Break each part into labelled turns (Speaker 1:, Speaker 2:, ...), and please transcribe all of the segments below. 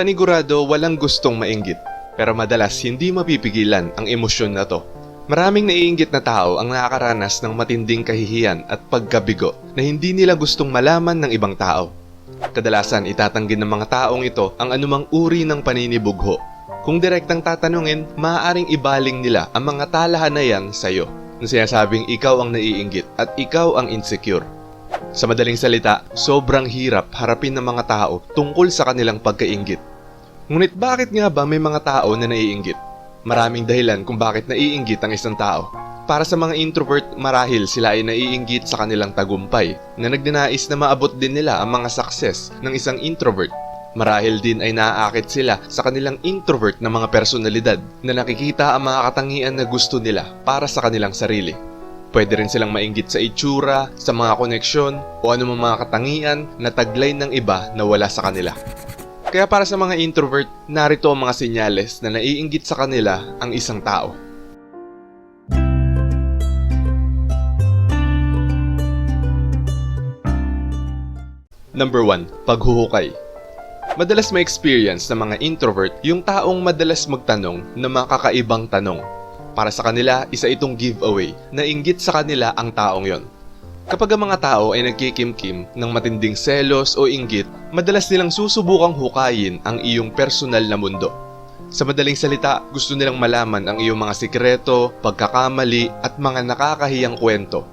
Speaker 1: Panigurado walang gustong mainggit, pero madalas hindi mapipigilan ang emosyon na to. Maraming naiinggit na tao ang nakakaranas ng matinding kahihiyan at pagkabigo na hindi nila gustong malaman ng ibang tao. Kadalasan itatanggi ng mga taong ito ang anumang uri ng paninibugho. Kung direktang tatanungin, maaaring ibaling nila ang mga talahan na yan sa'yo na sinasabing ikaw ang naiinggit at ikaw ang insecure. Sa madaling salita, sobrang hirap harapin ng mga tao tungkol sa kanilang pagkainggit. Ngunit bakit nga ba may mga tao na naiinggit? Maraming dahilan kung bakit naiinggit ang isang tao. Para sa mga introvert, marahil sila ay naiinggit sa kanilang tagumpay na nagnanais na maabot din nila ang mga success ng isang introvert. Marahil din ay naaakit sila sa kanilang introvert na mga personalidad na nakikita ang mga katangian na gusto nila para sa kanilang sarili. Pwede rin silang mainggit sa itsura, sa mga koneksyon, o anumang mga katangian na taglay ng iba na wala sa kanila. Kaya para sa mga introvert, narito ang mga senyales na naiinggit sa kanila ang isang tao. Number 1. Paghuhukay Madalas may experience ng mga introvert yung taong madalas magtanong ng mga kakaibang tanong. Para sa kanila, isa itong giveaway na inggit sa kanila ang taong yon. Kapag ang mga tao ay nagkikimkim ng matinding selos o inggit, madalas nilang susubukang hukayin ang iyong personal na mundo. Sa madaling salita, gusto nilang malaman ang iyong mga sikreto, pagkakamali at mga nakakahiyang kwento.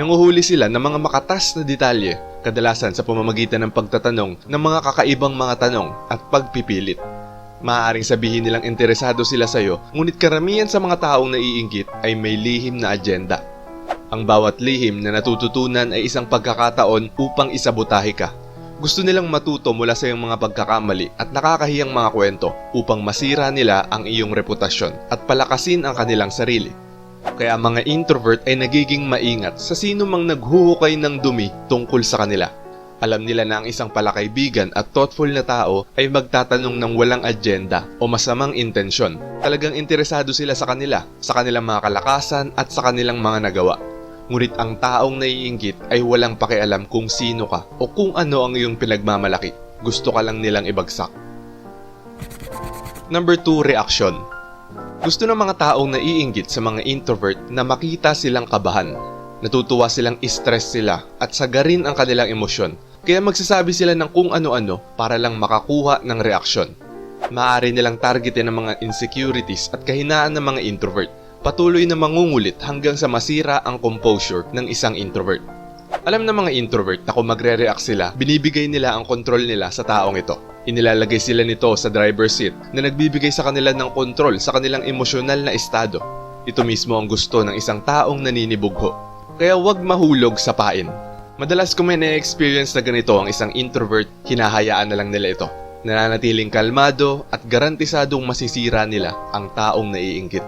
Speaker 1: Nanguhuli sila ng mga makatas na detalye, kadalasan sa pamamagitan ng pagtatanong ng mga kakaibang mga tanong at pagpipilit. Maaaring sabihin nilang interesado sila sa iyo, ngunit karamihan sa mga taong naiinggit ay may lihim na agenda. Ang bawat lihim na natututunan ay isang pagkakataon upang isabotahe ka. Gusto nilang matuto mula sa iyong mga pagkakamali at nakakahiyang mga kwento upang masira nila ang iyong reputasyon at palakasin ang kanilang sarili. Kaya ang mga introvert ay nagiging maingat sa sino mang naghuhukay ng dumi tungkol sa kanila. Alam nila na ang isang palakaibigan at thoughtful na tao ay magtatanong ng walang agenda o masamang intensyon. Talagang interesado sila sa kanila, sa kanilang mga kalakasan at sa kanilang mga nagawa. Ngunit ang taong naiinggit ay walang pakialam kung sino ka o kung ano ang iyong pinagmamalaki. Gusto ka lang nilang ibagsak. Number 2, reaksyon. Gusto ng mga taong naiinggit sa mga introvert na makita silang kabahan. Natutuwa silang stress sila at sagarin ang kanilang emosyon. Kaya magsasabi sila ng kung ano-ano para lang makakuha ng reaksyon. Maaari nilang targetin ang mga insecurities at kahinaan ng mga introvert. Patuloy na mangungulit hanggang sa masira ang composure ng isang introvert. Alam ng mga introvert na kung magre-react sila, binibigay nila ang kontrol nila sa taong ito. Inilalagay sila nito sa driver's seat na nagbibigay sa kanila ng kontrol sa kanilang emosyonal na estado. Ito mismo ang gusto ng isang taong naninibugho. Kaya huwag mahulog sa pain. Madalas kung may na-experience na ganito ang isang introvert, hinahayaan na lang nila ito. Nananatiling kalmado at garantisadong masisira nila ang taong naiinggit.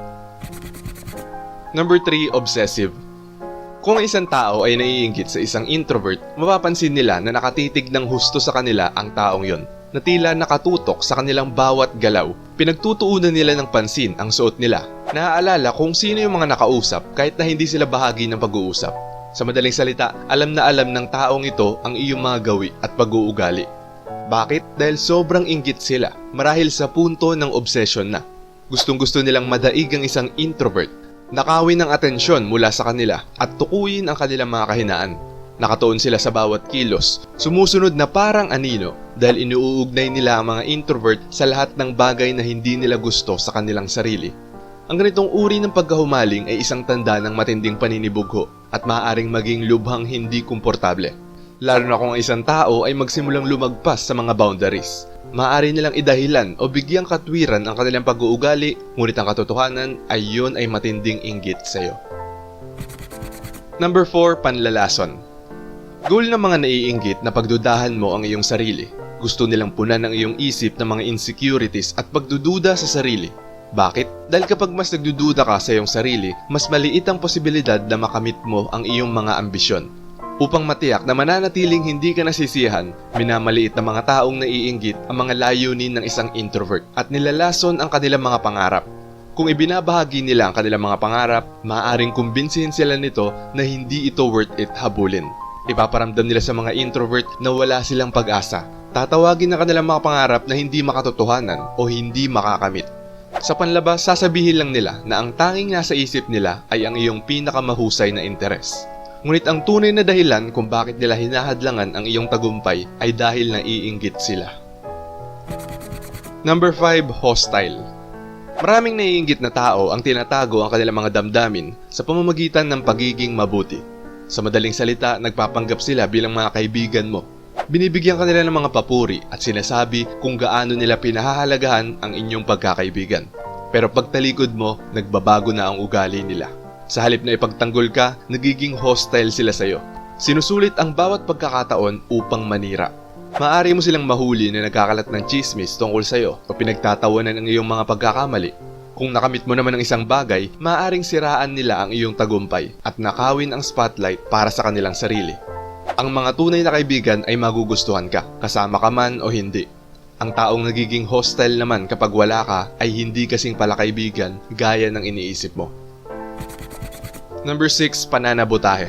Speaker 1: Number 3, obsessive. Kung ang isang tao ay naiinggit sa isang introvert, mapapansin nila na nakatitig ng husto sa kanila ang taong yon na tila nakatutok sa kanilang bawat galaw. Pinagtutuunan nila ng pansin ang suot nila. Naaalala kung sino yung mga nakausap kahit na hindi sila bahagi ng pag-uusap. Sa madaling salita, alam na alam ng taong ito ang iyong mga gawi at pag-uugali. Bakit? Dahil sobrang inggit sila, marahil sa punto ng obsession na. Gustong gusto nilang madaig ang isang introvert nakawin ng atensyon mula sa kanila at tukuyin ang kanilang mga kahinaan. Nakatuon sila sa bawat kilos, sumusunod na parang anino dahil inuugnay nila ang mga introvert sa lahat ng bagay na hindi nila gusto sa kanilang sarili. Ang ganitong uri ng pagkahumaling ay isang tanda ng matinding paninibugho at maaaring maging lubhang hindi komportable. Lalo na kung ang isang tao ay magsimulang lumagpas sa mga boundaries. Maaari nilang idahilan o bigyang katwiran ang kanilang pag-uugali, ngunit ang katotohanan ay yun ay matinding inggit sa iyo. Number 4, panlalason. Goal ng mga naiinggit na pagdudahan mo ang iyong sarili. Gusto nilang punan ang iyong isip ng mga insecurities at pagdududa sa sarili. Bakit? Dahil kapag mas nagdududa ka sa iyong sarili, mas maliit ang posibilidad na makamit mo ang iyong mga ambisyon. Upang matiyak na mananatiling hindi ka nasisihan, minamaliit ng mga taong naiinggit ang mga layunin ng isang introvert at nilalason ang kanilang mga pangarap. Kung ibinabahagi nila ang kanilang mga pangarap, maaaring kumbinsihin sila nito na hindi ito worth it habulin. Ipaparamdam nila sa mga introvert na wala silang pag-asa. tatawagin na kanilang mga pangarap na hindi makatotohanan o hindi makakamit. Sa panlabas, sasabihin lang nila na ang tanging nasa isip nila ay ang iyong pinakamahusay na interes. Ngunit ang tunay na dahilan kung bakit nila hinahadlangan ang iyong tagumpay ay dahil naiinggit sila. Number 5, hostile. Maraming naiinggit na tao ang tinatago ang kanilang mga damdamin sa pamamagitan ng pagiging mabuti. Sa madaling salita, nagpapanggap sila bilang mga kaibigan mo. Binibigyan ka nila ng mga papuri at sinasabi kung gaano nila pinahahalagahan ang inyong pagkakaibigan. Pero pagtalikod mo, nagbabago na ang ugali nila. Sa halip na ipagtanggol ka, nagiging hostile sila sa'yo. Sinusulit ang bawat pagkakataon upang manira. Maari mo silang mahuli na nagkakalat ng chismis tungkol sa'yo o pinagtatawanan ang iyong mga pagkakamali. Kung nakamit mo naman ang isang bagay, maaaring siraan nila ang iyong tagumpay at nakawin ang spotlight para sa kanilang sarili. Ang mga tunay na kaibigan ay magugustuhan ka, kasama ka man o hindi. Ang taong nagiging hostile naman kapag wala ka ay hindi kasing pala kaibigan gaya ng iniisip mo. Number 6, pananabutahe.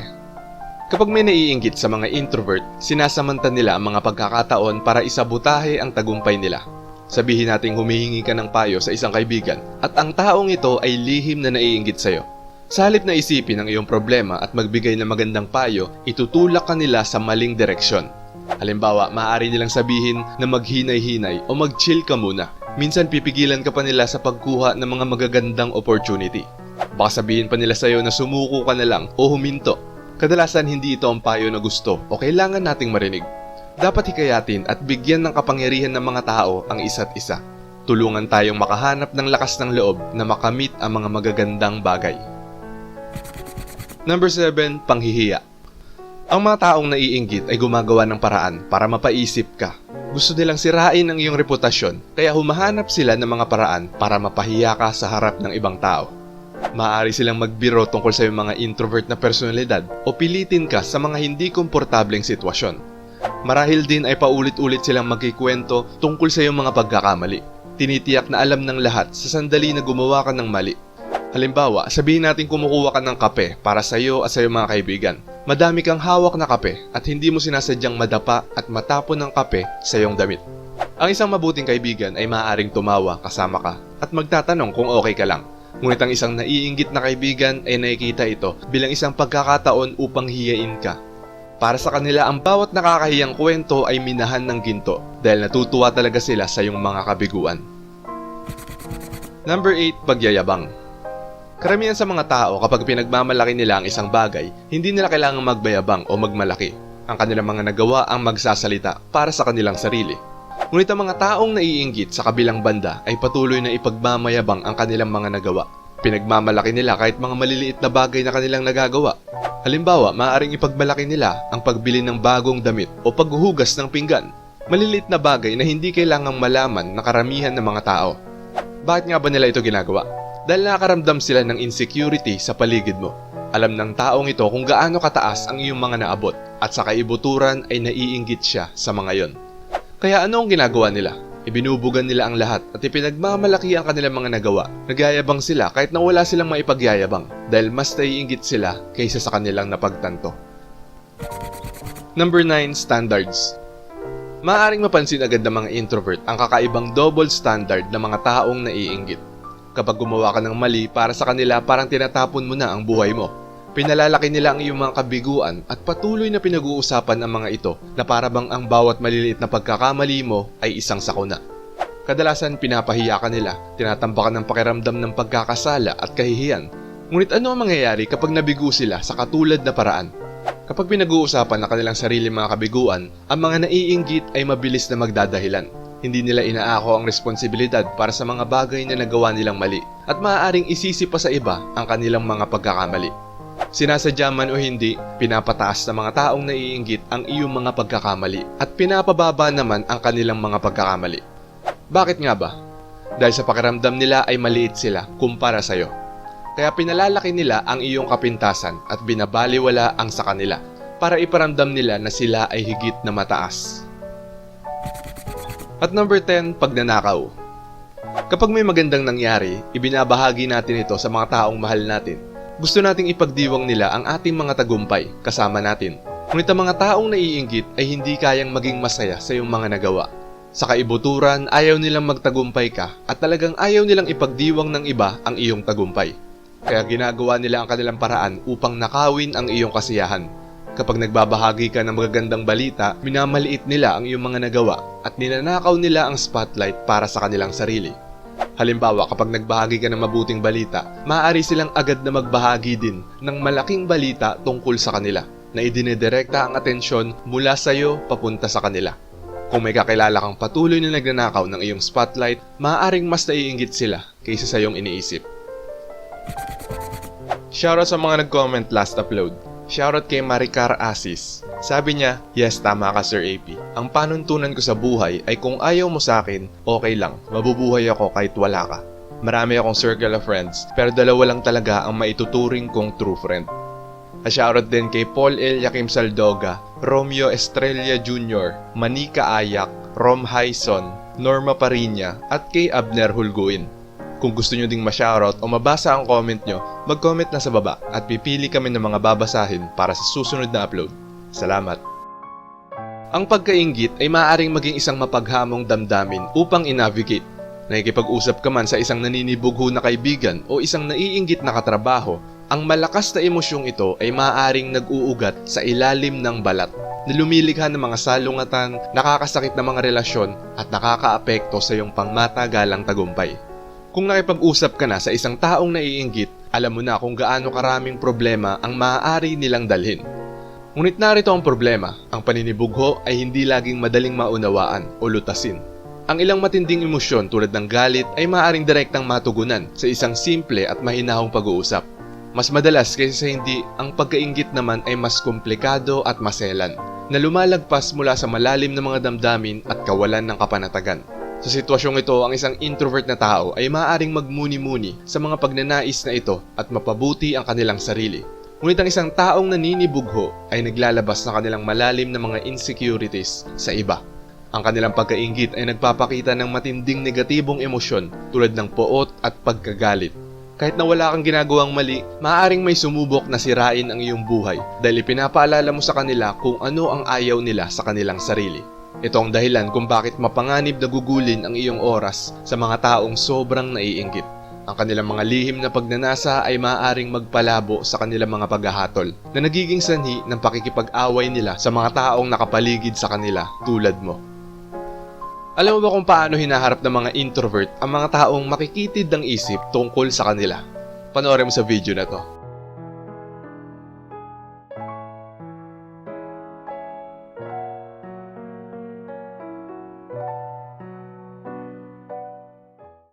Speaker 1: Kapag may naiinggit sa mga introvert, sinasamanta nila ang mga pagkakataon para isabutahe ang tagumpay nila. Sabihin nating humihingi ka ng payo sa isang kaibigan at ang taong ito ay lihim na naiinggit sa'yo. Sa halip na isipin ang iyong problema at magbigay ng magandang payo, itutulak ka nila sa maling direksyon. Halimbawa, maaari nilang sabihin na maghinay-hinay o mag-chill ka muna. Minsan pipigilan ka pa nila sa pagkuha ng mga magagandang opportunity. Baka sabihin pa nila sa'yo na sumuko ka na lang o huminto. Kadalasan hindi ito ang payo na gusto o kailangan nating marinig. Dapat hikayatin at bigyan ng kapangyarihan ng mga tao ang isa't isa. Tulungan tayong makahanap ng lakas ng loob na makamit ang mga magagandang bagay. Number 7, panghihiya. Ang mga taong naiinggit ay gumagawa ng paraan para mapaisip ka. Gusto nilang sirain ang iyong reputasyon, kaya humahanap sila ng mga paraan para mapahiya ka sa harap ng ibang tao. Maaari silang magbiro tungkol sa iyong mga introvert na personalidad o pilitin ka sa mga hindi komportableng sitwasyon. Marahil din ay paulit-ulit silang magkikwento tungkol sa iyong mga pagkakamali. Tinitiyak na alam ng lahat sa sandali na gumawa ka ng mali. Halimbawa, sabihin natin kumukuha ka ng kape para sa iyo at sa iyong mga kaibigan. Madami kang hawak na kape at hindi mo sinasadyang madapa at matapon ng kape sa iyong damit. Ang isang mabuting kaibigan ay maaaring tumawa kasama ka at magtatanong kung okay ka lang. Ngunit ang isang naiinggit na kaibigan ay nakikita ito bilang isang pagkakataon upang hiyain ka. Para sa kanila, ang bawat nakakahiyang kwento ay minahan ng ginto dahil natutuwa talaga sila sa iyong mga kabiguan. Number 8, pagyayabang. Karamihan sa mga tao kapag pinagmamalaki nila ang isang bagay, hindi nila kailangang magbayabang o magmalaki. Ang kanilang mga nagawa ang magsasalita para sa kanilang sarili. Ngunit ang mga taong naiinggit sa kabilang banda ay patuloy na ipagmamayabang ang kanilang mga nagawa. Pinagmamalaki nila kahit mga maliliit na bagay na kanilang nagagawa. Halimbawa, maaaring ipagmalaki nila ang pagbili ng bagong damit o paghuhugas ng pinggan. Maliliit na bagay na hindi kailangang malaman na karamihan ng mga tao. Bakit nga ba nila ito ginagawa? Dahil nakakaramdam sila ng insecurity sa paligid mo. Alam ng taong ito kung gaano kataas ang iyong mga naabot at sa kaibuturan ay naiinggit siya sa mga yon. Kaya ano ang ginagawa nila? Ibinubugan nila ang lahat at ipinagmamalaki ang kanilang mga nagawa. Nagyayabang sila kahit na wala silang maipagyayabang dahil mas naiinggit sila kaysa sa kanilang napagtanto. Number 9, Standards Maaring mapansin agad ng mga introvert ang kakaibang double standard ng mga taong naiinggit. Kapag gumawa ka ng mali para sa kanila parang tinatapon mo na ang buhay mo. Pinalalaki nila ang iyong mga kabiguan at patuloy na pinag-uusapan ang mga ito na para bang ang bawat maliliit na pagkakamali mo ay isang sakuna. Kadalasan pinapahiya ka nila, tinatambakan ng pakiramdam ng pagkakasala at kahihiyan. Ngunit ano ang mangyayari kapag nabigo sila sa katulad na paraan? Kapag pinag-uusapan ng kanilang sarili mga kabiguan, ang mga naiinggit ay mabilis na magdadahilan. Hindi nila inaako ang responsibilidad para sa mga bagay na nagawa nilang mali at maaaring isisi pa sa iba ang kanilang mga pagkakamali. Sinasadya man o hindi, pinapataas ng mga taong naiinggit ang iyong mga pagkakamali at pinapababa naman ang kanilang mga pagkakamali. Bakit nga ba? Dahil sa pakiramdam nila ay maliit sila kumpara sa'yo. Kaya pinalalaki nila ang iyong kapintasan at binabaliwala ang sa kanila para iparamdam nila na sila ay higit na mataas. At number 10, pagnanakaw. Kapag may magandang nangyari, ibinabahagi natin ito sa mga taong mahal natin. Gusto nating ipagdiwang nila ang ating mga tagumpay kasama natin. Ngunit ang mga taong naiinggit ay hindi kayang maging masaya sa iyong mga nagawa. Sa kaibuturan, ayaw nilang magtagumpay ka at talagang ayaw nilang ipagdiwang ng iba ang iyong tagumpay. Kaya ginagawa nila ang kanilang paraan upang nakawin ang iyong kasiyahan. Kapag nagbabahagi ka ng magagandang balita, minamaliit nila ang iyong mga nagawa at ninanakaw nila ang spotlight para sa kanilang sarili. Halimbawa, kapag nagbahagi ka ng mabuting balita, maaari silang agad na magbahagi din ng malaking balita tungkol sa kanila na idinidirekta ang atensyon mula sa iyo papunta sa kanila. Kung may kakilala kang patuloy na nagnanakaw ng iyong spotlight, maaaring mas naiinggit sila kaysa sa iyong iniisip. Shoutout sa mga nag-comment last upload. Shoutout kay Maricar Asis. Sabi niya, yes tama ka Sir AP. Ang panuntunan ko sa buhay ay kung ayaw mo sa akin, okay lang. Mabubuhay ako kahit wala ka. Marami akong circle of friends, pero dalawa lang talaga ang maituturing kong true friend. A shoutout din kay Paul L. Yakim Saldoga, Romeo Estrella Jr., Manika Ayak, Rom Hyson, Norma Parinya, at kay Abner Hulguin. Kung gusto nyo ding ma-shoutout o mabasa ang comment nyo, mag-comment na sa baba at pipili kami ng mga babasahin para sa susunod na upload. Salamat! Ang pagkaingit ay maaaring maging isang mapaghamong damdamin upang inavigate. Nakikipag-usap ka man sa isang naninibugho na kaibigan o isang naiinggit na katrabaho, ang malakas na emosyong ito ay maaaring nag-uugat sa ilalim ng balat na lumilikha ng mga salungatan, nakakasakit na mga relasyon at nakakaapekto sa iyong pangmatagalang tagumpay. Kung nakipag-usap ka na sa isang taong naiinggit, alam mo na kung gaano karaming problema ang maaari nilang dalhin. Ngunit narito ang problema, ang paninibugho ay hindi laging madaling maunawaan o lutasin. Ang ilang matinding emosyon tulad ng galit ay maaaring direktang matugunan sa isang simple at mahinahong pag-uusap. Mas madalas kaysa sa hindi, ang pagkaingit naman ay mas komplikado at maselan, na lumalagpas mula sa malalim ng mga damdamin at kawalan ng kapanatagan. Sa sitwasyong ito, ang isang introvert na tao ay maaaring magmuni-muni sa mga pagnanais na ito at mapabuti ang kanilang sarili. Ngunit ang isang taong naninibugho ay naglalabas ng kanilang malalim na mga insecurities sa iba. Ang kanilang pagkaingit ay nagpapakita ng matinding negatibong emosyon tulad ng poot at pagkagalit. Kahit na wala kang ginagawang mali, maaaring may sumubok na sirain ang iyong buhay dahil ipinapaalala mo sa kanila kung ano ang ayaw nila sa kanilang sarili. Ito ang dahilan kung bakit mapanganib na gugulin ang iyong oras sa mga taong sobrang naiinggit. Ang kanilang mga lihim na pagnanasa ay maaaring magpalabo sa kanilang mga paghahatol na nagiging sanhi ng pakikipag-away nila sa mga taong nakapaligid sa kanila tulad mo. Alam mo ba kung paano hinaharap ng mga introvert ang mga taong makikitid ng isip tungkol sa kanila? Panoorin mo sa video na to.